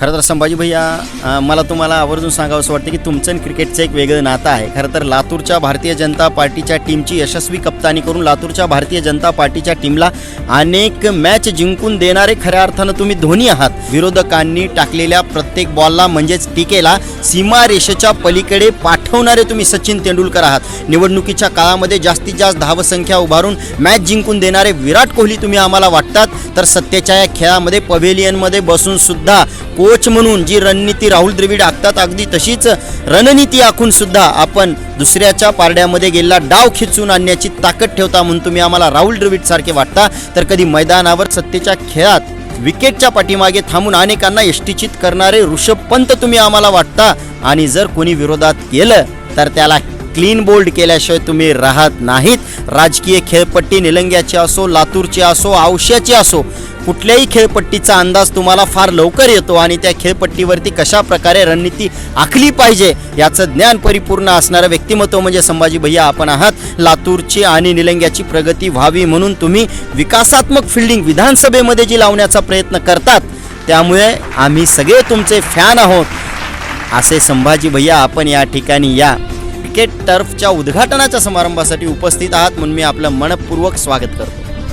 खरं तर संभाजी भैया मला तुम्हाला आवर्जून सांगावं असं वाटतं की तुमचं आणि क्रिकेटचं एक वेगळं नातं आहे. खरं तर लातूरच्या भारतीय जनता पार्टीच्या टीमची यशस्वी कप्तानी करून लातूरच्या भारतीय जनता पार्टीच्या टीमला अनेक मॅच जिंकून देणारे खऱ्या अर्थानं तुम्ही धोनी आहात. विरोधकांनी टाकलेल्या प्रत्येक बॉलला म्हणजेच टीकेला सीमारेषेच्या पलीकडे पाठवणारे तुम्ही सचिन तेंडुलकर आहात. निवडणुकीच्या काळामध्ये जास्तीत जास्त धावसंख्या उभारून मॅच जिंकून देणारे विराट कोहली तुम्ही आम्हाला वाटतात. तर सत्तेच्या या खेळामध्ये पवेलियनमध्ये बसून सुद्धा कोच म्हणून जी रणनीती राहुल द्रविड आखतात अगदी तशीच रणनीती आखून सुद्धा आपण दुसऱ्याच्या पारड्यामध्ये गेलेला डाव खिचून आणण्याची ताकद ठेवता म्हणून तुम्ही आम्हाला राहुल द्रविड सारखे वाटता. तर कधी मैदानावर सत्तेच्या खेळात विकेटच्या पाठीमागे थांबून अनेकांना यष्टीचित करणारे ऋषभ पंत तुम्ही आम्हाला वाटता. आणि जर कोणी विरोधात केलं तर त्याला क्लीन बोल्ड केल्याशिवाय तुम्ही राहत नाहीत. राजकीय खेळपट्टी निलंग्याची असो लातूरची असो औश्याची असो कुठल्याही खेळपट्टीचा अंदाज तुम्हाला फार लवकर येतो आणि त्या खेळपट्टीवरती कशा प्रकारे रणनीती आखली पाहिजे याचं ज्ञान परिपूर्ण असणारं व्यक्तिमत्व म्हणजे संभाजी भैया आपण आहात. लातूरची आणि निलंग्याची प्रगती व्हावी म्हणून तुम्ही विकासात्मक फिल्डिंग विधानसभेमध्ये जी लावण्याचा प्रयत्न करतात त्यामुळे आम्ही सगळे तुमचे फॅन आहोत. असे संभाजी भैया आपण या ठिकाणी या क्रिकेट टर्फच्या उद्घाटनाच्या समारंभासाठी उपस्थित आहात म्हणून मी आपलं मनपूर्वक स्वागत करतो.